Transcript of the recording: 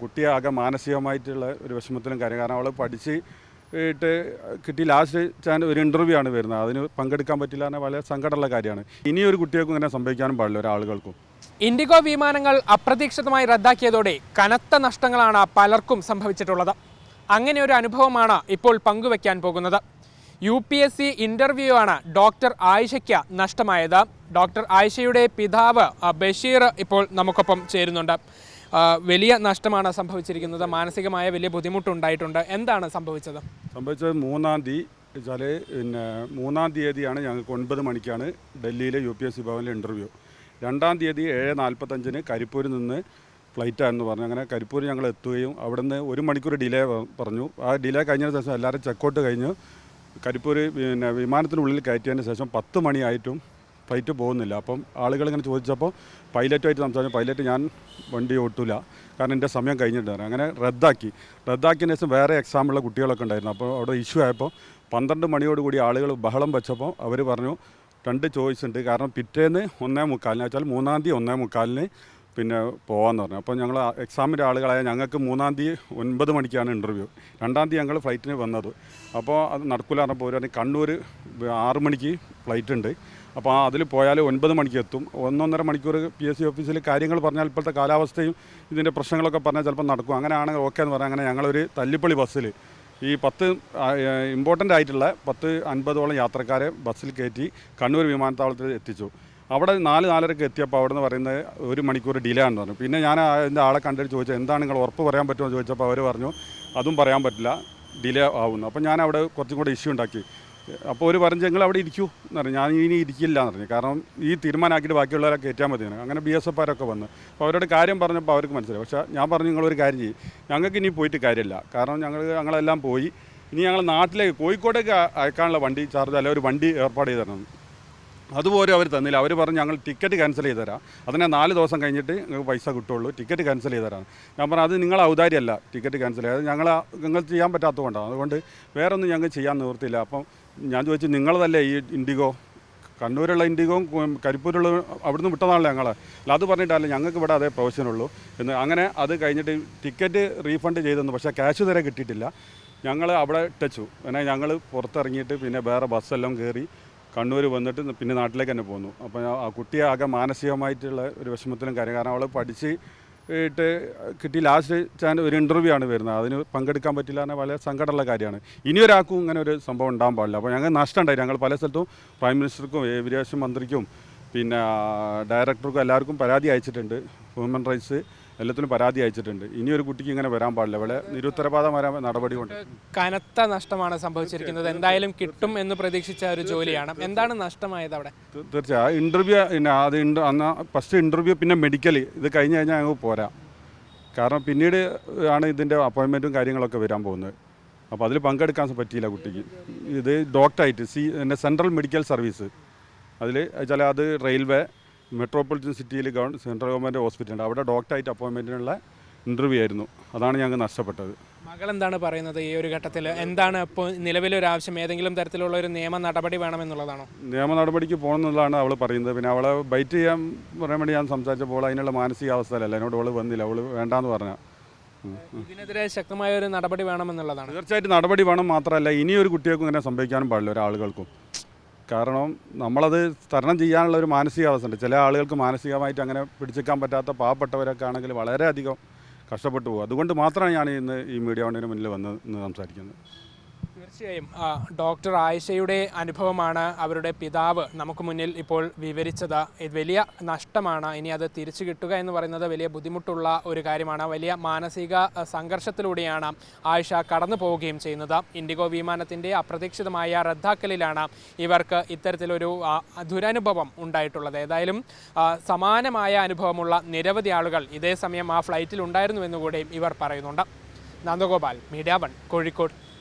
കുട്ടിയെ ആകെ മാനസികമായിട്ടുള്ള ഒരു വിഷമത്തിലും കാര്യം. കാരണം അവൾ പഠിച്ച് ഇട്ട് കിട്ടി ലാസ്റ്റ് ചാൻ ഒരു ഇന്റർവ്യൂ ആണ് വരുന്നത്. അതിന് പങ്കെടുക്കാൻ പറ്റില്ല എന്ന വളരെ സങ്കടമുള്ള കാര്യമാണ്. ഇനിയൊരു കുട്ടികൾക്കും ഇങ്ങനെ സംഭവിക്കാനും പാടില്ല ഒരാളുകൾക്കും. ഇൻഡിഗോ വിമാനങ്ങൾ അപ്രതീക്ഷിതമായി റദ്ദാക്കിയതോടെ കനത്ത നഷ്ടങ്ങളാണ് പലർക്കും സംഭവിച്ചിട്ടുള്ളത്. അങ്ങനെ ഒരു അനുഭവമാണ് ഇപ്പോൾ പങ്കുവെക്കാൻ പോകുന്നത്. U P S C interview ആണ് ഡോക്ടർ ആയിഷയ്ക്ക് നഷ്ടമായത്. ഡോക്ടർ ആയിഷയുടെ പിതാവ് ബഷീർ ഇപ്പോൾ നമുക്കൊപ്പം ചേരുന്നുണ്ട്. വലിയ നഷ്ടമാണ് സംഭവിച്ചിരിക്കുന്നത്. മാനസികമായ വലിയ ബുദ്ധിമുട്ടുണ്ടായിട്ടുണ്ട്. എന്താണ് സംഭവിച്ചത്? സംഭവിച്ചത് മൂന്നാം തീയതി വെച്ചാൽ പിന്നെ മൂന്നാം തീയതിയാണ് ഞങ്ങൾക്ക് ഒൻപത് മണിക്കാണ് ഡൽഹിയിലെ യു പി എസ് സി ഭവനിലെ ഇന്റർവ്യൂ രണ്ടാം തീയതി ഏഴ് നാൽപ്പത്തഞ്ചിന് കരിപ്പൂരിൽ നിന്ന് ഫ്ലൈറ്റായിരുന്നു പറഞ്ഞു. അങ്ങനെ കരിപ്പൂർ ഞങ്ങൾ എത്തുകയും അവിടെ നിന്ന് ഒരു മണിക്കൂർ ഡിലേ പറഞ്ഞു. ആ ഡിലേ കഴിഞ്ഞതിന് ശേഷം എല്ലാവരും ചെക്കൗട്ട് കഴിഞ്ഞ്. കരിപ്പൂർ പിന്നെ വിമാനത്തിനുള്ളിൽ കയറ്റിയതിന് ശേഷം പത്ത് മണിയായിട്ടും ഫ്ലൈറ്റ് പോകുന്നില്ല. അപ്പം ആളുകൾ ഇങ്ങനെ ചോദിച്ചപ്പോൾ പൈലറ്റുമായിട്ട് സംസാരിച്ചു പൈലറ്റ് ഞാൻ വണ്ടി ഓട്ടില്ല കാരണം എന്റെ സമയം കഴിഞ്ഞിട്ടുണ്ട്. അങ്ങനെ റദ്ദാക്കി. റദ്ദാക്കിയതിന് ശേഷം വേറെ എക്സാമുള്ള കുട്ടികളൊക്കെ ഉണ്ടായിരുന്നു. അപ്പോൾ അവിടെ ഇഷ്യൂ ആയപ്പോൾ പന്ത്രണ്ട് മണിയോടുകൂടി ആളുകൾ ബഹളം വെച്ചപ്പോൾ അവർ പറഞ്ഞു രണ്ട് ചോയ്സ് ഉണ്ട്. കാരണം പിറ്റേന്ന് ഒന്നേ മുക്കാലിന് വെച്ചാൽ മൂന്നാം തീയതി ഒന്നേ മുക്കാലിന് പിന്നെ പോകാമെന്ന് പറഞ്ഞു. അപ്പോൾ ഞങ്ങൾ എക്സാമിന്റെ ആളുകളായ ഞങ്ങൾക്ക് മൂന്നാം തീയതി ഒൻപത് മണിക്കാണ് ഇന്റർവ്യൂ രണ്ടാം തീയതി ഞങ്ങൾ ഫ്ലൈറ്റിന് വന്നത്. അപ്പോൾ അത് നടക്കില്ല പറഞ്ഞപ്പോൾ ഒരു കണ്ണൂർ ആറ് മണിക്ക് ഫ്ലൈറ്റ് ഉണ്ട്. അപ്പോൾ ആ അതിൽ പോയാൽ ഒൻപത് മണിക്ക് എത്തും. ഒന്നൊന്നര മണിക്കൂർ പി എസ് സി ഓഫീസിൽ കാര്യങ്ങൾ പറഞ്ഞാൽ ഇപ്പോഴത്തെ കാലാവസ്ഥയും ഇതിന്റെ പ്രശ്നങ്ങളൊക്കെ പറഞ്ഞാൽ ചിലപ്പോൾ നടക്കും. അങ്ങനെയാണെങ്കിൽ ഓക്കെ എന്ന് പറഞ്ഞാൽ അങ്ങനെ ഞങ്ങളൊരു തല്ലിപ്പള്ളി ബസ്സിൽ ഈ പത്ത് ഇമ്പോർട്ടന്റ് ആയിട്ടുള്ള പത്ത് അൻപതോളം യാത്രക്കാരെ ബസ്സിൽ കയറ്റി കണ്ണൂർ വിമാനത്താവളത്തിൽ എത്തിച്ചു. അവിടെ നാല് നാലരക്ക് എത്തിയപ്പോൾ അവിടെ നിന്ന് പറയുന്നത് ഒരു മണിക്കൂർ ഡിലേ ആണെന്ന് പറഞ്ഞു. പിന്നെ ഞാൻ അതിന്റെ ആളെ കണ്ടിട്ട് ചോദിച്ചത് എന്താണ് നിങ്ങൾ ഉറപ്പ് പറയാൻ പറ്റുമോ? ചോദിച്ചപ്പോൾ അവർ പറഞ്ഞു അതും പറയാൻ പറ്റില്ല ഡിലേ ആവുന്നു. അപ്പോൾ ഞാൻ അവിടെ കുറച്ചും കൂടെ ഇഷ്യൂ ഉണ്ടാക്കി. അപ്പോൾ ഒരു പറഞ്ഞു ഞങ്ങൾ അവിടെ ഇരിക്കൂ എന്ന് പറഞ്ഞു. ഞാൻ ഇനി ഇരിക്കില്ല എന്ന് പറഞ്ഞു. കാരണം ഈ തീരുമാനമാക്കിയിട്ട് ബാക്കിയുള്ളവരെ കയറ്റാൻ മതി. അങ്ങനെ ബി എസ് എഫ് ആരൊക്കെ വന്ന്. അപ്പോൾ അവരോട് കാര്യം പറഞ്ഞപ്പോൾ അവർക്ക് മനസ്സിലായി. പക്ഷേ ഞാൻ പറഞ്ഞു നിങ്ങളൊരു കാര്യം ചെയ്യും. ഞങ്ങൾക്ക് ഇനി പോയിട്ട് കാര്യമില്ല. കാരണം ഞങ്ങൾ ഞങ്ങളെല്ലാം പോയി. ഇനി ഞങ്ങൾ നാട്ടിലേക്ക് കോഴിക്കോട്ടേക്ക് അയക്കാനുള്ള വണ്ടി ചാർജ് അല്ല ഒരു വണ്ടി ഏർപ്പാട് ചെയ്ത് തരണം. അതുപോലെ അവർ തന്നില്ല. അവർ പറഞ്ഞു ഞങ്ങൾ ടിക്കറ്റ് ക്യാൻസൽ ചെയ്ത് തരാം. അതിനെ നാല് ദിവസം കഴിഞ്ഞിട്ട് നിങ്ങൾക്ക് പൈസ കിട്ടുള്ളൂ ടിക്കറ്റ് ക്യാൻസൽ ചെയ്ത് തരാം. ഞാൻ പറഞ്ഞു അത് നിങ്ങൾ ഔദാര്യമല്ല ടിക്കറ്റ് ക്യാൻസൽ ചെയ്ത് ഞങ്ങൾ നിങ്ങൾ ചെയ്യാൻ പറ്റാത്തതുകൊണ്ടാണ്. അതുകൊണ്ട് വേറൊന്നും ഞങ്ങൾക്ക് ചെയ്യാൻ നിവൃത്തിയില്ല. അപ്പം ഞാൻ ചോദിച്ചു നിങ്ങളതല്ലേ ഈ ഇൻഡിഗോ? കണ്ണൂരുള്ള ഇൻഡിഗോ കരിപ്പൂരുള്ള അവിടുന്ന് വിട്ടതാണല്ലോ ഞങ്ങൾ അല്ല അത് പറഞ്ഞിട്ടല്ല ഞങ്ങൾക്ക് ഇവിടെ അതേ പ്രൊഫഷനുള്ളൂ എന്ന് അങ്ങനെ അത് കഴിഞ്ഞിട്ട് ടിക്കറ്റ് റീഫണ്ട് ചെയ്തെന്ന് പക്ഷേ ക്യാഷ് തരെ കിട്ടിയിട്ടില്ല. ഞങ്ങൾ അവിടെ ഇട്ടച്ചു. പിന്നെ ഞങ്ങൾ പുറത്തിറങ്ങിയിട്ട് പിന്നെ വേറെ ബസ്സെല്ലാം കയറി കണ്ണൂർ വന്നിട്ട് പിന്നെ നാട്ടിലേക്ക് തന്നെ പോന്നു. അപ്പോൾ ആ കുട്ടിയെ ആകെ മാനസികമായിട്ടുള്ള ഒരു വിഷമത്തിലും കാര്യം കാരണം അവൾ പഠിച്ച് ഇട്ട് കിട്ടി. ലാസ്റ്റ് ചാൻ ഒരു ഇന്റർവ്യൂ ആണ് വരുന്നത്. അതിന് പങ്കെടുക്കാൻ പറ്റില്ല എന്ന വളരെ സങ്കടമുള്ള കാര്യമാണ്. ഇനി ഒരാൾക്കും ഇങ്ങനെ ഒരു സംഭവം ഉണ്ടാകാൻ പാടില്ല. അപ്പോൾ ഞങ്ങൾ നഷ്ടമുണ്ടായി. ഞങ്ങൾ പല സ്ഥലത്തും പ്രൈം മിനിസ്റ്റർക്കും വിദേശ മന്ത്രിക്കും പിന്നെ ഡയറക്ടർക്കും എല്ലാവർക്കും പരാതി അയച്ചിട്ടുണ്ട്. ഹ്യൂമൻ റൈറ്റ്സ് എല്ലാത്തിനും പരാതി അയച്ചിട്ടുണ്ട്. ഇനി ഒരു കുട്ടിക്ക് ഇങ്ങനെ വരാൻ പാടില്ല. ഇവിടെ നിരുത്തരവാദം വരാൻ നടപടി കൊണ്ട്. കനത്ത നഷ്ടമാണ് സംഭവിച്ചിരിക്കുന്നത്. എന്തായാലും കിട്ടും എന്ന് പ്രതീക്ഷിച്ച ഒരു ജോലിയാണ്. എന്താണ് നഷ്ടമായത് അവിടെ? തീർച്ചയായും. ഇന്റർവ്യൂ പിന്നെ അത് അന്ന് ഫസ്റ്റ് ഇന്റർവ്യൂ പിന്നെ മെഡിക്കൽ ഇത് കഴിഞ്ഞ് കഴിഞ്ഞാൽ ഞങ്ങൾക്ക് പോരാ. കാരണം പിന്നീട് ആണ് ഇതിന്റെ അപ്പോയിൻമെന്റും കാര്യങ്ങളൊക്കെ വരാൻ പോകുന്നത്. അപ്പോൾ അതിൽ പങ്കെടുക്കാൻ പറ്റിയില്ല കുട്ടിക്ക്. ഇത് ഡോക്ടറായിട്ട് സി എന്റെ സെൻട്രൽ മെഡിക്കൽ സർവീസ് അതിൽ ചില അത് റെയിൽവേ മെട്രോപൊളിറ്റൻ സിറ്റിയിൽ ഗവൺ സെൻട്രൽ ഗവൺമെന്റ് ഹോസ്പിറ്റലുണ്ട് അവിടെ ഡോക്ടറായിട്ട് അപ്പോയിൻമെന്റിനുള്ള ഇന്റർവ്യൂ ആയിരുന്നു. അതാണ് ഞങ്ങൾക്ക് നഷ്ടപ്പെട്ടത്. മകൾ എന്താണ് പറയുന്നത്? ഈ ഒരു ഘട്ടത്തിൽ എന്താണ് ഇപ്പോൾ നിലവിലൊരു ആവശ്യം? ഏതെങ്കിലും തരത്തിലുള്ള ഒരു നിയമ നടപടി വേണമെന്നുള്ളതാണോ നിയമ നടപടിക്ക് പോകണമെന്നുള്ളതാണ് അവൾ പറയുന്നത്. പിന്നെ അവളെ ബൈറ്റ് ചെയ്യാൻ പറയാൻ വേണ്ടി ഞാൻ സംസാരിച്ചപ്പോൾ അതിനുള്ള മാനസികാവസ്ഥയിലല്ല. എന്നോട് അവൾ വന്നില്ല. അവൾ വേണ്ടാന്ന് പറഞ്ഞ. ഇതിനെതിരെ ശക്തമായ ഒരു നടപടി വേണമെന്നുള്ളതാണ് തീർച്ചയായിട്ടും നടപടി വേണം മാത്രമല്ല ഇനിയൊരു കുട്ടികൾക്കും ഇങ്ങനെ സംഭവിക്കാനും പാടില്ല ഒരാളുകൾക്കും. കാരണം നമ്മളത് തരണം ചെയ്യാനുള്ള ഒരു മാനസികാവസ്ഥ ഉണ്ട് ചില ആളുകൾക്ക് മാനസികമായിട്ട് അങ്ങനെ പിടിച്ചെക്കാൻ പറ്റാത്ത പാവപ്പെട്ടവരൊക്കെ ആണെങ്കിൽ വളരെയധികം കഷ്ടപ്പെട്ടു പോകും. അതുകൊണ്ട് മാത്രമാണ് ഞാൻ ഇന്ന് ഈ മീഡിയ വണ്ടിന് മുന്നിൽ വന്ന് സംസാരിക്കുന്നത്. തീർച്ചയായും ഡോക്ടർ ആയിഷയുടെ അനുഭവമാണ് അവരുടെ പിതാവ് നമുക്ക് മുന്നിൽ ഇപ്പോൾ വിവരിച്ചത്. വലിയ നഷ്ടമാണ്. ഇനി അത് തിരിച്ചു കിട്ടുക എന്ന് പറയുന്നത് വലിയ ബുദ്ധിമുട്ടുള്ള ഒരു കാര്യമാണ്. വലിയ മാനസിക സംഘർഷത്തിലൂടെയാണ് ആയിഷ കടന്നു പോവുകയും ചെയ്യുന്നത്. ഇൻഡിഗോ വിമാനത്തിന്റെ അപ്രതീക്ഷിതമായ റദ്ദാക്കലിലാണ് ഇവർക്ക് ഇത്തരത്തിലൊരു ദുരനുഭവം ഉണ്ടായിട്ടുള്ളത്. ഏതായാലും സമാനമായ അനുഭവമുള്ള നിരവധി ആളുകൾ ഇതേ സമയം ആ ഫ്ലൈറ്റിൽ ഉണ്ടായിരുന്നുവെന്നുകൂടെയും ഇവർ പറയുന്നുണ്ട്. Nandagopal media one Kozhikode.